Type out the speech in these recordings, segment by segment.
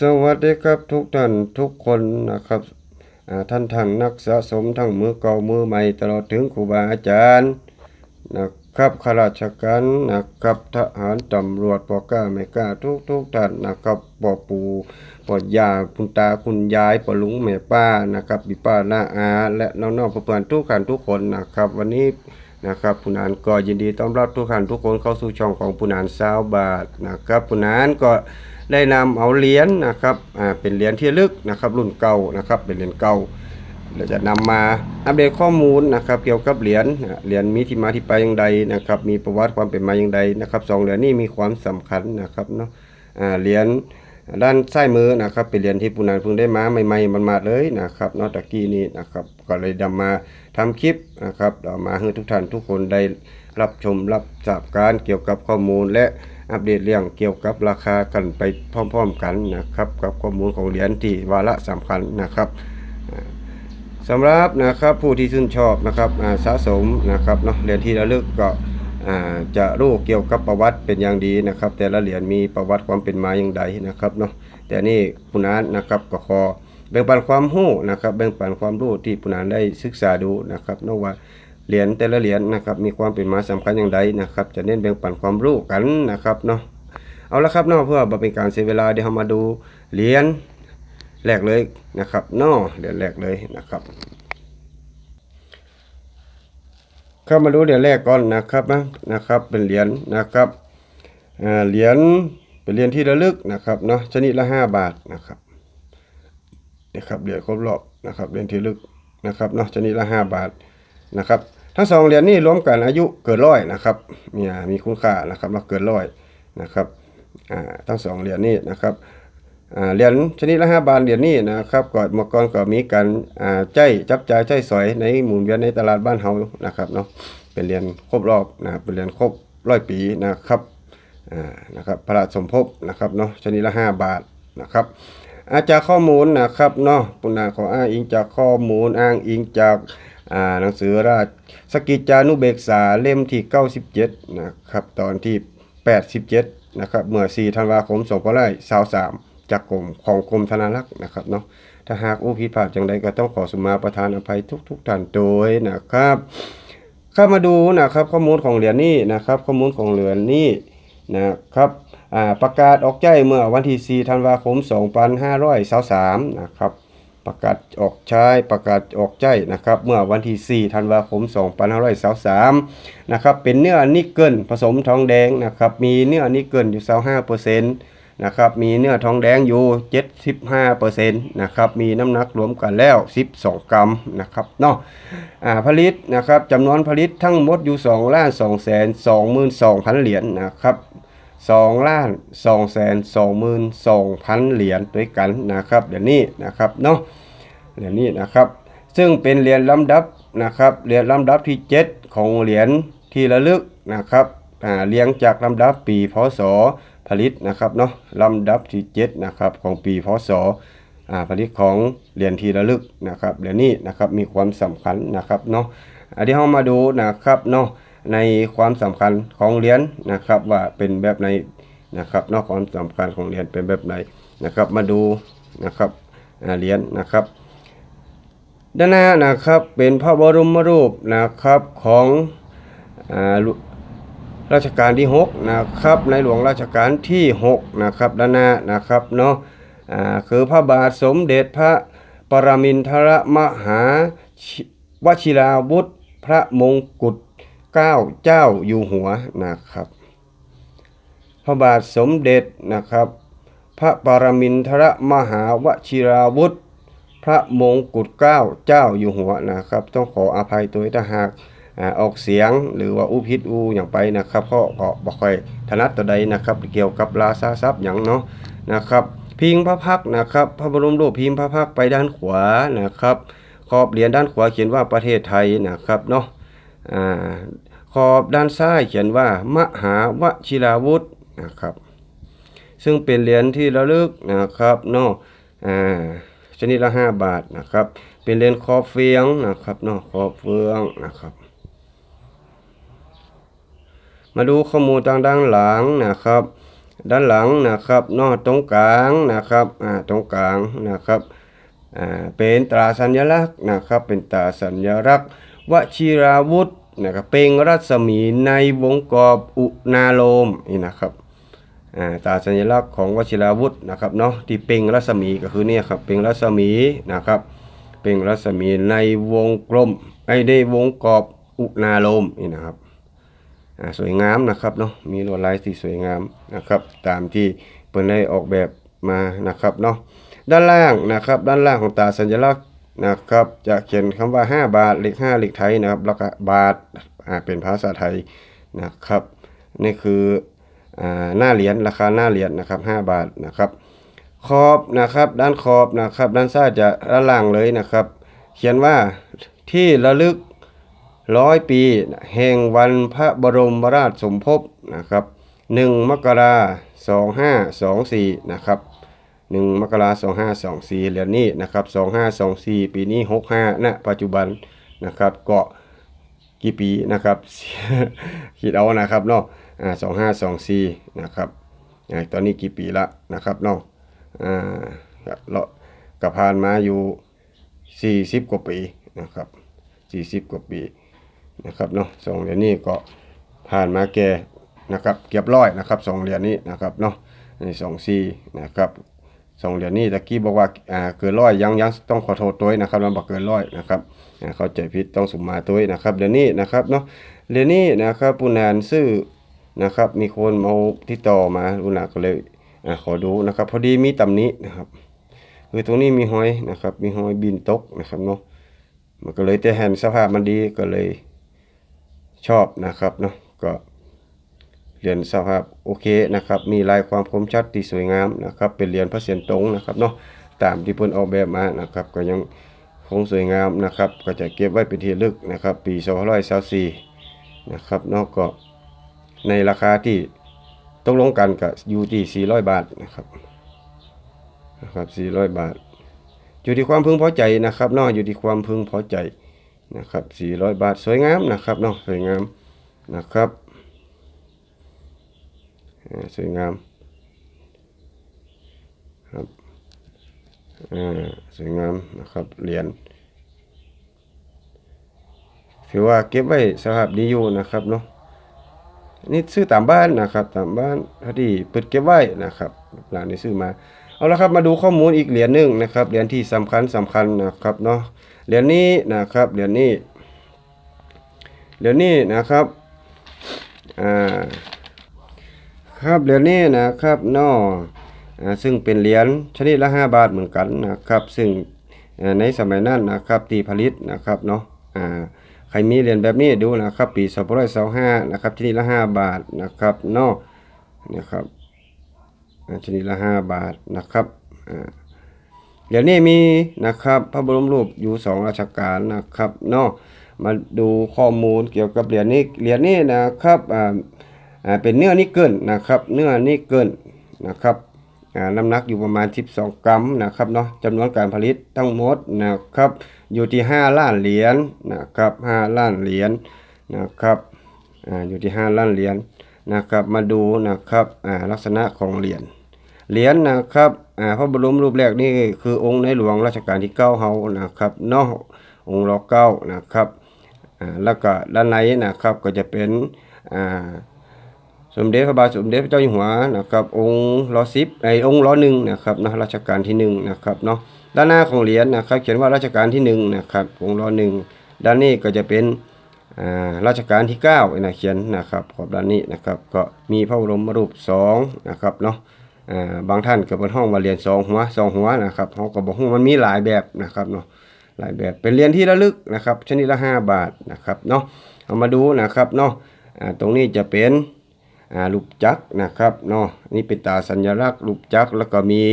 สวัสดีครับทุกท่านทุกคนนะครับท่านทั้งนักสะสมทั้งมือเก่ามือใหม่ตลอดถึงครูบาอาจารย์นะครับข้าราชการนะครับทหารตำรวจปอกล้าไม่กล้าทุกทุกท่านนะครับปอปูปอยาคุณตาคุณยายปอลุงแม่ป้านะครับบิป้าหน้าอา และน้องๆเพื่อนๆทุกท่านทุกคนนะครับ วันนี้นะครับผู้นานก็ยินดีต้อนรับทุกท่านทุกคนเข้าสู่ช่องของผู้นานสาวบาทนะครับผู้นานก็ ได้นำเอาเหรียญนะครับอ่าเป็นเหรียญที่ลึกนะครับรุ่นเก่านะครับเป็นเหรียญเก่าเราจะนำมาอัปเดตข้อมูลนะครับเกี่ยวกับเหรียญเหรียญมีที่มาที่ไปอย่างใดนะครับมีประวัติความเป็นมาอย่างใดนะครับสองเหรียญนี้มีความสำคัญนะครับเนาะอ่าเหรียญด้านซ้ายมือนะครับเป็นเหรียญที่ปุนานเพิ่งได้มาใหม่ๆมันมาเลยนะครับเนอกตะกี้นี้นะครับก็เลยนำมาทำคลิปนะครับเอามาให้ทุกท่านทุกคนได้รับชมรับทราบการเกี่ยวกับข้อมูลและ อัปเดตเรื่องเกี่ยวกับราคากันไปพร้อมๆกันนะครับกับข้อมูลของเหรียญที่วาระสำคัญนะครับอ่าสำหรับนะครับผู้ที่ชื่นชอบนะครับสะสมนะครับเนาะเหรียญที่ระลึกก็จะรู้เกี่ยวกับประวัติเป็นอย่างดีนะครับ แต่ละเหรียญมีประวัติความเป็นมาอย่างใดนะครับเนาะแต่นี่ผู้นั้นนะครับก็ขอแบ่งปันความรู้นะครับ แบ่งปันความรู้ที่ผู้นั้นได้ศึกษาดูนะครับเนาะว่า เหรียญแต่ละเหรียญนะครับมีความเป็นมาสำคัญอย่างใดนะครับจะเน้นแบ่งปันความรู้กันนะครับเนาะเอาละครับเนาะเพื่อบ่เป็นการเสียเวลาเดี๋ยวเรามาดูเหรียญแรกเลยนะครับเนาะเหรียญแรกเลยนะครับเข้ามาดูเหรียญแรกก่อนนะครับนะนะครับเป็นเหรียญนะครับเหรียญเป็นเหรียญที่ระลึกนะครับเนาะชนิดละ 5 บาทนะครับนะครับเหรียญครบรอบนะครับเหรียญที่ลึกนะครับเนาะชนิดละ 5 บาทนะครับ ทั้งสองเหรียญนี้รวมกันอายุเกินร้อยนะครับมีอ่ามีคุณค่านะครับเราเกินร้อยนะครับอ่าทั้งสองเหรียญนี้นะครับอ่าเหรียญชนิดละห้าบาทเหรียญนี้นะครับก่อนเมื่อก่อนก็มีการอ่าใจจับจ่ายใจสอยในหมุนเวียนในตลาดบ้านเฮานะครับเนาะเป็นเหรียญครบรอบนะครับเป็นเหรียญครบร้อยปีนะครับอ่านะครับพระราชสมภพนะครับเนาะชนิดละห้าบาทนะครับอาจากข้อมูลนะครับเนาะปุณาขออ้างอิงจากข้อมูลอ้างอิงจาก อ่าหนังสือราชสกิจานุเบกษาเล่มที่ 97 นะครับ ตอนที่ 87 นะครับ เมื่อ 4 ธันวาคม2523จากกรมของกรมธนารักษ์นะครับเนาะถ้าหากอู้ผิดพลาดจังใดก็ต้องขอสุมาประทานอภัยทุกๆท่านโดยนะครับเข้ามาดูนะครับข้อมูลของเหรียญนี้นะครับ ข้อมูลของเหรียญนี้นะครับประกาศออกใจเมื่อวันที่ 4 ธันวาคม 2523นะครับ ประกาศออกใช้ประกาศออกใจนะครับ เมื่อวันที่ 4 ธันวาคม 2523นะครับ เป็นเนื้อนิกเกิลผสมทองแดงนะครับ มีเนื้อนิกเกิลอยู่25%นะครับ มีเนื้อทองแดงอยู่ 75%นะครับ มีน้ำหนักรวมกันแล้ว 12 กรัมนะครับเนาะอ่าผลิตนะครับจำนวนผลิตทั้งหมดอยู่2ล้าน2แสน22,000 เหรียญนะครับ 2ล้าน2แสน22,000เหรียญด้วยกันนะครับเดี๋ยวนี้นะครับเนาะเดี๋ยวนี้นะครับ ซึ่งเป็นเหรียญลำดับนะครับเหรียญลำดับที่ 7 ของเหรียญที่ระลึกนะครับอ่าเรียงจากลำดับปีพศผลิตนะครับเนาะลำดับที่7นะครับของปีพศอ่าผลิตของเหรียญที่ระลึกนะครับเหรียญนี้นะครับมีความสำคัญนะครับเนาะอันนี้เรามาดูนะครับเนาะ ในความสำคัญของเหรียญนะครับ ว่าเป็นแบบไหนนะครับนาะความสำคัญของเหรียญเป็นแบบไหนนะครับ มาดูนะครับเหรียญนะครับ ด้านหน้านะครับเป็นพระบรมรูปนะครับของอ่าลุรัชกาลที่6นะครับในหลวงรัชกาลที่6นะครับด้านหน้านะครับเนาะคือพระบาทสมเด็จพระปรมินทรมหาวชิราวุธพระมงกุฎ เก้าเจ้าอยู่หัวนะครับ พระบาทสมเด็จนะครับ พระปรมินทรมหาวชิราวุธ พระมงกุฎเกล้าเจ้าอยู่หัวนะครับ ต้องขออภัยตัวถ้าหากออกเสียงหรือว่าอุพิษอูอย่างไปนะครับเพราะก็บ่ค่อยถนัดตัวใดนะครับ เกี่ยวกับราชาทรัพย์อย่างเนาะนะครับ พิงพระพักนะครับ พระบรมรูปพิมพ์พระพักไปด้านขวานะครับขอบเหรียญด้านขวาเขียนว่าประเทศไทยนะครับเนาะอ่า ขอบด้านซ้ายเขียนว่า มหาวชิราวุธนะครับ ซึ่งเป็นเหรียญที่ระลึกนะครับเนาะอ่าชนิดละ 5 บาทนะครับ เป็นเหรียญคอบเฟืองนะครับเนาะคอบเฟืองนะครับ มาดูข้อมูลทางด้านหลังนะครับ ด้านหลังนะครับเนอตรงกลางนะครับอ่าตรงกลางนะครับอ่าเป็นตราสัญลักษณ์นะครับ เป็นตราสัญลักษณ์วชิราวุธ นะครับเปล่งรัศมีในวงกรอบอุณาโลมนี่นะครับตาสัญลักษณ์ของวชิราวุธนะครับเนาะที่เปล่งรัศมีก็คือเนี่ยครับเปล่งรัศมีนะครับเปล่งรัศมีในวงกลมไอ้ได้วงกรอบอุณาโลมนี่นะครับสวยงามนะครับเนาะมีลวดลายที่สวยงามนะครับ ตามที่เพิ่นได้ออกแบบมานะครับเนาะด้านล่างนะครับ ด้านล่างของตาสัญลักษณ์ นะครับจะเขียนคำว่า 5 บาทเลข5เลขไทยนะครับแล้วก็บาทอ่าเป็นภาษาไทยนะครับ นี่คืออ่าหน้าเหรียญราคาหน้าเหรียญนะครับ 5 บาทนะครับ ขอบนะครับด้านขอบนะครับด้านซ้ายจะด้านล่างเลยนะครับ เขียนว่าที่ระลึกร้อยปี แห่งวันพระบรมราชสมภพนะครับ1มกราสองห้าสองสี่นะครับ 1 มกราสองห้าสองสี่เหรียญนี้นะครับสองห้าสองสี่ปีนี้หกห้าณปัจจุบันนะครับก็กี่ปีนะครับคิดเอานะครับเนาะอ่าสองห้าสองสี่นะครับอ่าตอนนี้กี่ปีละนะครับเนาะอ่าเรากับผ่านมาอยู่สี่สิบกว่าปีนะครับสี่สิบกว่าปีนะครับเนาะสองเหรียญนี้ก็ผ่านมาแก่นะครับเกือบร้อยนะครับสองเหรียญนี้นะครับเนาะในสองสี่นะครับ สองเหรียญนี้ตะกี้บอกว่าอ่าเกินร้อยยังยังต้องขอโทษตัวเองนะครับเราบอกเกินร้อยนะครับอ่าเข้าใจผิดต้องสุมมาตัวเองนะครับเดี๋ยวนี้นะครับเนาะเดี๋ยวนี้นะครับผู้นานซื้อนะครับมีคนมาที่ต่อมาผู้นาก็เลยอ่าขอดูนะครับพอดีมีตำหนี้นะครับคือตรงนี้มีหอยนะครับมีหอยบินตกนะครับเนาะมันก็เลยแต่เห็นสภาพมันดีก็เลยชอบนะครับเนาะก็ เหรียญสภาพโอเคนะครับ มีลายความคมชัดที่สวยงามนะครับ เป็นเหรียญพระเศียรตรงนะครับเนาะ ตามที่เพิ่นออกแบบมานะครับ ก็ยังคงสวยงามนะครับ ก็จะเก็บไว้เป็นที่ลึกนะครับ ปี2524นะครับนอกก็ในราคาที่ตกลงกันกับอยู่ที่400 บาทนะครับนะครับ400 บาท อยู่ที่ความพึงพอใจนะครับเนอกอยู่ที่ความพึงพอใจนะครับ400 บาทสวยงามนะครับเนาะสวยงามนะครับ สวยงามครับสวยงามนะครับเหรียญถือว่าเก็บไว้สภาพดีอยู่นะครับเนาะนี่ซื้อตามบ้านนะครับ ตามบ้านพอดีเปิดเก็บไว้นะครับหลานได้ซื้อมาเอาละครับมาดูข้อมูลอีกเหรียญหนึ่งนะครับเหรียญที่สำคัญสำคัญนะครับเนาะเหรียญนี้นะครับเหรียญนี้เหรียญนี้นะครับอ่า ครับเหรียญนี้นะครับนอซึ่งเป็นเหรียญชนิดละ5บาทเหมือนกันนะครับ ซึ่งในสมัยนั้นนะครับที่ผลิตนะครับเนาะอ่าใครมีเหรียญแบบนี้ดูนะครับปี2525นะครับชนิดละ 5 บาทนะครับเนาะนะครับชนิดละ 5 บาทนะครับเหรียญนี้มีนะครับพระบรมรูปอยู่สองราชการนะครับนาะมาดูข้อมูลเกี่ยวกับเหรียญนี้เหรียญนี้นะครับอ่า เป็นเนื้อนิกเกิลนะครับ เนื้อนิกเกิลนะครับน้ำหนักอยู่ประมาณ 12 กรัมนะครับเนาะจำนวนการผลิตทั้งหมดนะครับ อยู่ที่ 5 ล้านเหรียญนะครับ 5 ล้านเหรียญนะครับออยู่ที่ 5 ล้านเหรียญนะครับ มาดูนะครับลักษณะของเหรียญเหรียญนะครับพระบรมรูปแรกนี่คือองค์ในหลวงรัชกาลที่เก้าเฮานะครับเนอกองค์รอเก้านะครับแล้วก็ด้านในนะครับก็จะเป็นอ่า สมเด็จพระบาทสมเด็จพระเจ้าอยู่หัวนะครับองค์รอสิบไอองค์รอหนึ่งนะครับนะรัชกาลที่หนึ่งนะครับเนาะด้านหน้าของเหรียญนะครับเขียนว่ารัชกาลที่หนึ่งนะครับองค์รอหนึ่งด้านนี้ก็จะเป็นอ่ารัชกาลที่เก้านะเขียนนะครับขอบด้านนี้นะครับก็มีพระบรมรูปสองนะครับเนาะอ่าบางท่านก็เป็นห้องมาเรียนสองหัวสองหัวนะครับเขาก็บอกว่ามันมีหลายแบบนะครับเนาะหลายแบบเป็นเหรียญที่ระลึกนะครับชนิดละห้าบาทนะครับเนาะเอามาดูนะครับเนาะอ่าตรงนี้จะเป็น รูปจักนะครับเนาะนี่เป็นตาสัญลักษณ์รูปจักแล้วก็มี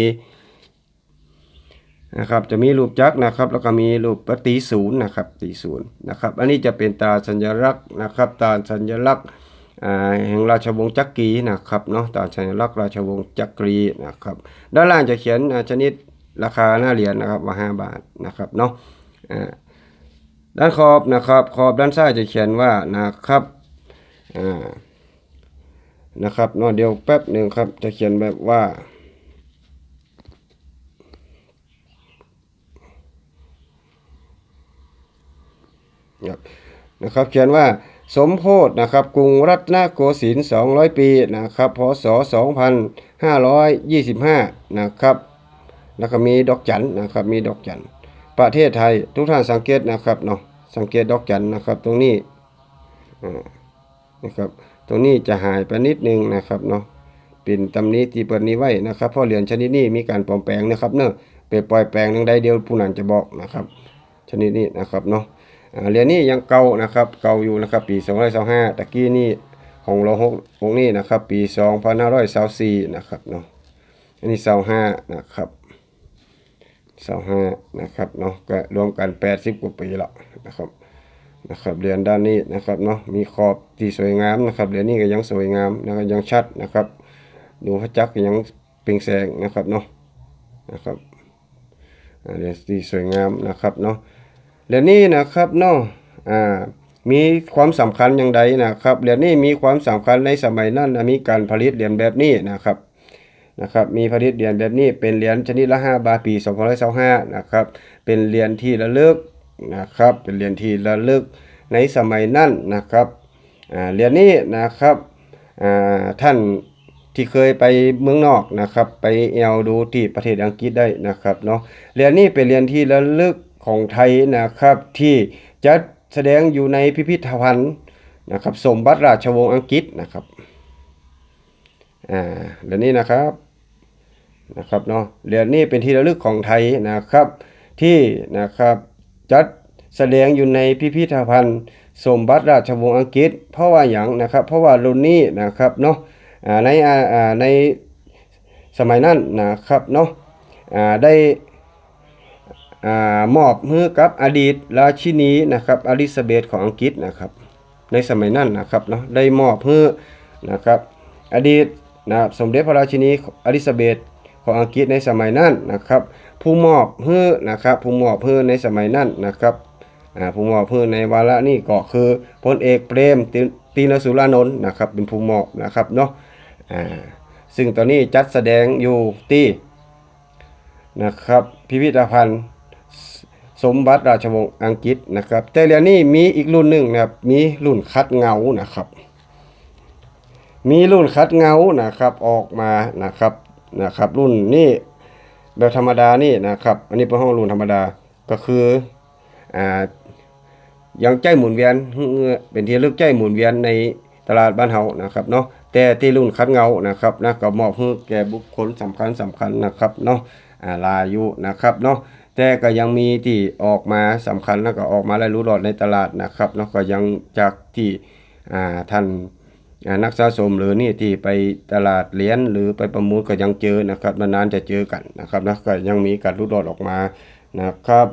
นะครับจะมีรูปจักนะครับ แล้วก็มีรูปปฏิศูนย์นะครับตีศูนย์นะครับ อันนี้จะเป็นตาสัญลักษณ์นะครับ ตาสัญลักษณ์อ่าแห่งราชวงศ์จักรีนะครับเนาะตาสัญลักษณ์ราชวงศ์จักรีนะครับ ด้านล่างจะเขียนชนิดราคาหน้าเหรียญนะครับว่า5บาทนะครับเนาะอ่าด้านขอบนะครับขอบด้านซ้ายจะเขียนว่านะครับอ่า นะครับนาะเดียวแป๊บหนึ่งครับ จะเขียนแบบว่าครับนะครับเขียนว่าสมโพธนะครับกรุงรัตนโกสินทร์200 ปีนะครับพศ 2525 นะครับแล้วก็มีดอกจันนะครับมีดอกจันประเทศไทยทุกท่านสังเกตนะครับเนาะสังเกตดอกจันนะครับตรงนี้อ่านะครับ ตรงนี้จะหายไปนิดนึงนะครับเนาะเป็นตำนี้ที่เปิดนี้ไว้นะครับเพราะเหรียญชนิดนี้มีการปลอมแปลงนะครับเนอะไปปล่อยแปลงหนึงใดเดียวผู้นั้นจะบอกนะครับ ชนิดนี้นะครับเนาะเหรียญนี้ยังเก่านะครับเก่าอยู่นะครับ ปี2525ตะกี้นี่ของเราหกองนี้นะครับ ปี2524นะครับเนาะอันนี้25นะครับ25นะครับเนาะก็รวมกัน 80 กว่าปีแล้วนะครับ นะครับเหรียญด้านนี้นะครับเนาะมีขอบที่สวยงามนะครับเหรียญนี้ก็ยังสวยงามนะครับยังชัดนะครับ ดูพระจักรก็ยังเปล่งแสงนะครับเนาะนะครับเหรียญที่สวยงามนะครับเนาะเหรียญนี้นะครับเนาะอ่ามีความสำคัญอย่างใดนะครับเหรียญนี้มีความสำคัญในสมัยนั้นนะมีการผลิตเหรียญแบบนี้นะครับนะครับมีผลิตเหรียญแบบนี้เป็นเหรียญชนิดละ 5 บาทปี2525นะครับเป็นเหรียญที่ระลึก นะครับ เป็นเหรียญที่ระลึกในสมัยนั้นนะครับเหรียญนี้นะครับท่านที่เคยไปเมืองนอกนะครับ ไปเอวดูที่ประเทศอังกฤษได้นะครับเนาะเหรียญนี้เป็นเหรียญที่ระลึกของไทยนะครับที่จะแสดงอยู่ในพิพิธภัณฑ์นะครับสมบัติราชวงศ์อังกฤษนะครับอ่าเหรียญนี้นะครับนะครับเนาะเหรียญนี้เป็นที่ระลึกของไทยนะครับที่นะครับ จัดแสดงอยู่ในพิพิธภัณฑ์สมบัติราชวงศ์อังกฤษ เพราะว่าอย่างนะครับ เพราะว่ารุ่นนี้นะครับเนาะในในสมัยนั้นนะครับเนาะได้มอบมือกับอดีตราชินีนะครับอลิซาเบธของอังกฤษนะครับ ในสมัยนั้นนะครับเนาะได้มอบมือนะครับ อดีตนะครับสมเด็จพระราชินีอลิซาเบธ ของอังกฤษในสมัยนั้นนะครับ ผู้มอบมือนะครับ ผู้มอบมือในสมัยนั้นนะครับอ่าผู้มอบมือในวาระนี้ก็คือพลเอกเปรมตีนสุรานนท์นะครับ เป็นผู้มอบนะครับเนาะอ่าซึ่งตอนนี้จัดแสดงอยู่ที่นะครับพิพิธภัณฑ์สมบัติราชวงศ์อังกฤษนะครับ แต่เรียญนี้มีอีกรุ่นหนึ่งนะครับ มีรุ่นคัดเงานะครับ มีรุ่นคัดเงานะครับออกมานะครับ นะครับ รุ่นนี้แบบธรรมดานี่นะครับ อันนี้เป็นห้องรุ่นธรรมดาก็คืออ่ายังใจหมุนเวียนเป็นที่ลึกใจหมุนเวียนในตลาดบ้านเฮานะครับเนาะแต่ที่รุ่นคัดเงานะครับนะก็มอบให้แก่บุคคลสำคัญสำคัญนะครับเนาะอ่าลายุนะครับเนาะแต่ก็ยังมีที่ออกมาสำคัญแล้วก็ออกมาได้รู้รอดในตลาดนะครับแล้วก็ยังจากที่อ่าท่าน นักสะสมหรือนี่ที่ไปตลาดเหรียญหรือไปประมูลก็ยังเจอนะครับนานๆจะเจอกันนะครับนะก็ยังมีการรู้รอดออกมานะครับ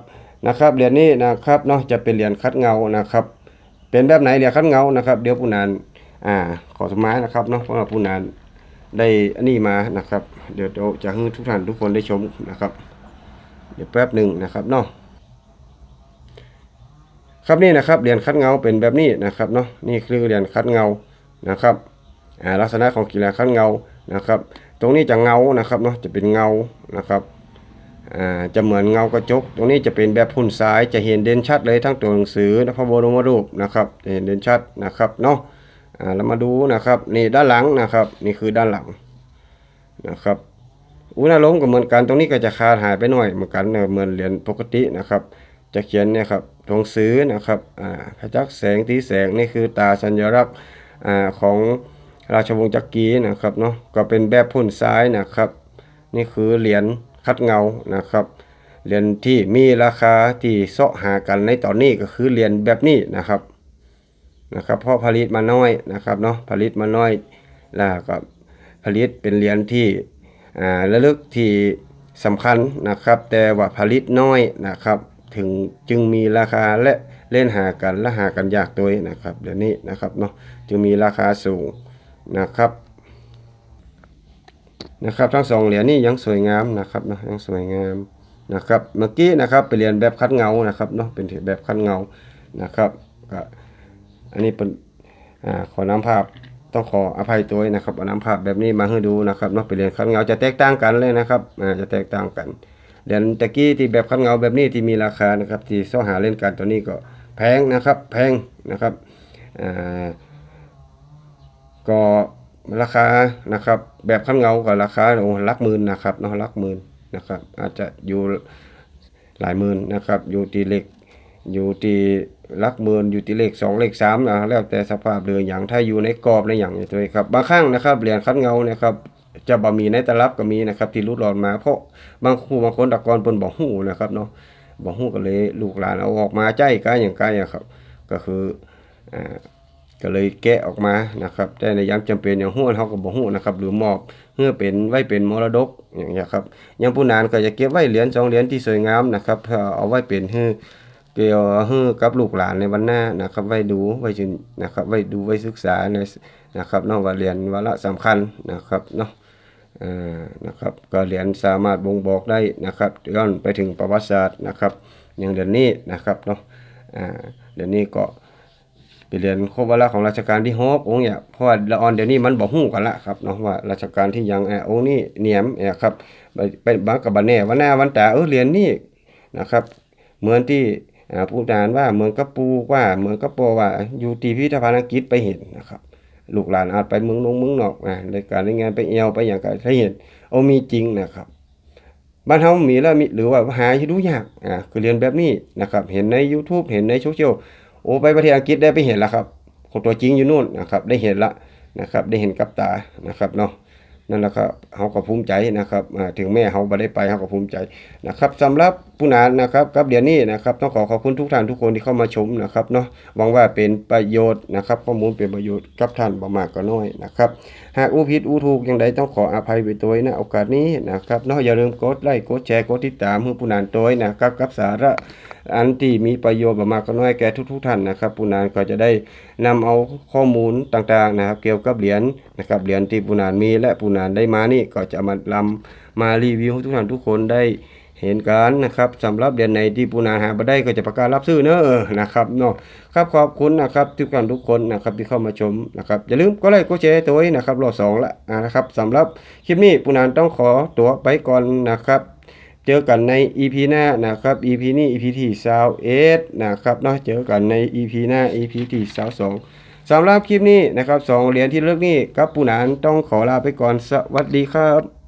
นะครับเหรียญนี้นะครับเนาะจะเป็นเหรียญคัดเงานะครับ เป็นแบบไหนเหรียญคัดเงานะครับ เดี๋ยวผู้นานอ่าขอสมัยนะครับเนาะเพราะว่าผู้นานได้อันนี้มานะครับ เดี๋ยวจะให้ทุกท่านทุกคนได้ชมนะครับ เดี๋ยวแป๊บหนึ่งนะครับเนาะครับนี่นะครับเหรียญคัดเงาเป็นแบบนี้นะครับเนาะนี่คือเหรียญคัดเงา นะครับอ่าลักษณะของกีฬาคัดเงานะครับ ตรงนี้จะเงานะครับเนาะจะเป็นเงานะครับอ่าจะเหมือนเงากระจก ตรงนี้จะเป็นแบบพุ่นซ้ายจะเห็นเด่นชัดเลยทั้งตัวหนังสือและพระบรมรูปนะครับจะเห็นเด่นชัดนะครับเนาะอ่าเรามาดูนะครับนี่ด้านหลังนะครับ นี่คือด้านหลังนะครับอุณหภูมิก็เหมือนกันตรงนี้ก็จะขาดหายไปหน่อยเหมือนกันเหมือนเหรียญปกตินะครับ จะเขียนเนี่ยครับตรงซื้อนะครับอ่าพระจักแสงที่แสงนี่คือตาสัญลักษณ์ อ่าของราชวงศ์จักรีนะครับเนาะก็เป็นแบบพุ่นซ้ายนะครับ นี่คือเหรียญคัดเงานะครับเหรียญที่มีราคาที่เสาะหากันในตอนนี้ก็คือเหรียญแบบนี้นะครับนะครับเพราะผลิตมาน้อยนะครับเนาะผลิตมาน้อยแล้วก็ผลิตเป็นเหรียญที่อ่าระลึกที่สำคัญนะครับ แต่ว่าผลิตน้อยนะครับ ถึงจึงมีราคาและเล่นหากันและหากันยากตัวนะครับเดี๋ยวนี้นะครับเนาะ จึงมีราคาสูงนะครับนะครับ ทั้งสองเหรียญนี้ยังสวยงามนะครับนะยังสวยงามนะครับเมื่อกี้นะครับไปเรียนแบบคัดเงานะครับเนาะเป็นแบบคัดเงานะครับก็อันนี้เป็นอ่าขอนำภาพต้องขออภัยตัวนะครับเอาน้ำภาพแบบนี้มาให้ดูนะครับเนาะเป็นเหรียญคันเงาจะแตกต่างกันเลยนะครับอ่าจะแตกต่างกันเหรียญตะกี้ที่แบบคันเงาแบบนี้ที่มีราคานะครับที่เสาหาเล่นกันตัวนี้ก็แพงนะครับแพงนะครับอ่า ก็ราคานะครับ แบบขั้นเงาก็ราคาโอ้ลักหมื่นนะครับเนาะลักหมื่นนะครับ อาจจะอยู่หลายหมื่นนะครับ อยู่ที่เลขอยู่ที่ลักหมื่นอยู่ที่เลขสองเลขสามนะแล้วแต่สภาพเรืออย่างถ้าอยู่ในกรอบในอย่างนี้ตัวครับบางครั้งนะครับเหรียญขั้นเงานะครับจะบ่มีในตลับก็มีนะครับ ที่รุดหลอนมาเพราะบางคู่บางคนตะกอนเปิ้นบ่ฮู้นะครับเนาะบ่ฮู้ก็เลยลูกหลานเอาออกมาใจกายอย่างกายอะครับ ก็คืออ่า ก็เลยแกะออกมานะครับแต่ในยามจำเป็นอย่างหู้เขาก็บ่ฮู้นะครับหรือมอบเพื่อเป็นไว้เป็นมรดกอย่างเงี้ยครับยังผู้นานก็จะเก็บไว้เหรียญสองเหรียญที่สวยงามนะครับเพื่อเอาไว้เป็นฮื้อเกี่ยวฮื้อกับลูกหลานในวันหน้านะครับ ไว้ดูไว้ชื่นนะครับไว้ดูไว้ศึกษาในนะครับนาะว่าเหรียญวาระสำคัญนะครับเนาะอ่านะครับก็เหรียญสามารถบ่งบอกได้นะครับย้อนไปถึงประวัติศาสตร์นะครับอย่างเดือนนี้นะครับเนาะอ่าเดือนนี้ก็ เป็นเหรียญครบวาระของรัชกาลที่หกองค์เนี่ยเพราะว่าละออนเดี๋ยวนี้มันบ่ฮู้กันละครับเนาะว่ารัชกาลที่ยังอ่าองค์นี้เนียมเนี่ยครับไปเป็นบางกับบันแน่วันหน้าวันแตาเออเหรียญนี้นะครับ เหมือนที่ผู้การว่าเหมือนกับปูว่าเหมือนกับปอว่าอยู่ที่พิพิธภัณฑ์อังกฤษไปเห็นนะครับลูกหลานอาจไปเมืองนงเมืองนอกนะในการในงานไปเอวไปอย่างก็ถ้าเห็นเอามีจริงนะครับบ้านเฮามีแล้วมีหรือว่าหาอยู่ดูยากอ่าคือเรียนแบบนี้นะครับ เห็นใน YouTube เห็นในโซเชียล โอ้ไปประเทศอังกฤษได้ไปเห็นแล้วครับของตัวจริงอยู่นู่นนะครับได้เห็นละนะครับได้เห็นกับตานะครับเนาะนั่นแหละครับเฮาก็ภูมิใจนะครับถึงแม้เฮาบ่ได้ไปเฮาก็ภูมิใจนะครับสำหรับผู้นานนะครับกับเดี๋ยวนี้นะครับต้องขอขอบคุณทุกท่านทุกคนที่เข้ามาชมนะครับเนาะหวังว่าเป็นประโยชน์นะครับข้อมูลเป็นประโยชน์กับท่านบ่มากก็น้อยนะครับหากอู้ผิดอู้ถูกอย่างใดต้องขออภัยไว้ตัวนะโอกาสนี้นะครับเนาะอย่าลืมกดไลค์กดแชร์กดติดตามเพื่อผู้นานตัวนะครับกับสาระอันที่มีประโยชน์บมากก็น้อยแก่ทุก ๆ ท่านนะครับผู้นานก็จะได้นำเอาข้อมูลต่างๆนะครับ เกี่ยวกับเหรียญนะครับเหรียญที่ผู้นานมีและผู้นานได้มานี่ก็จะมาลำมารีวิวให้ทุกท่านทุกคนได้เห็นกันนะครับสำหรับเดือนไหนที่ปูนาหาบ่ได้ก็จะประกาศรับซื้อเนอะนะครับเนาะครับขอบคุณนะครับทุกท่านทุกคนนะครับที่เข้ามาชมนะครับอย่าลืมก็ไลค์ก็แชร์ตัวไว้นะครับรอบสองละนะครับสำหรับคลิปนี้ปูนานต้องขอตัวไปก่อนนะครับ เจอกันใน EP หน้านะครับ EP นี้ EP ที่21นะครับเนาะเจอกันใน EP หน้า EP ที่22สำหรับคลิปนี้นะครับสองเหรียญที่เลือกนี้กับปูนานต้องขอลาไปก่อนสวัสดีครับ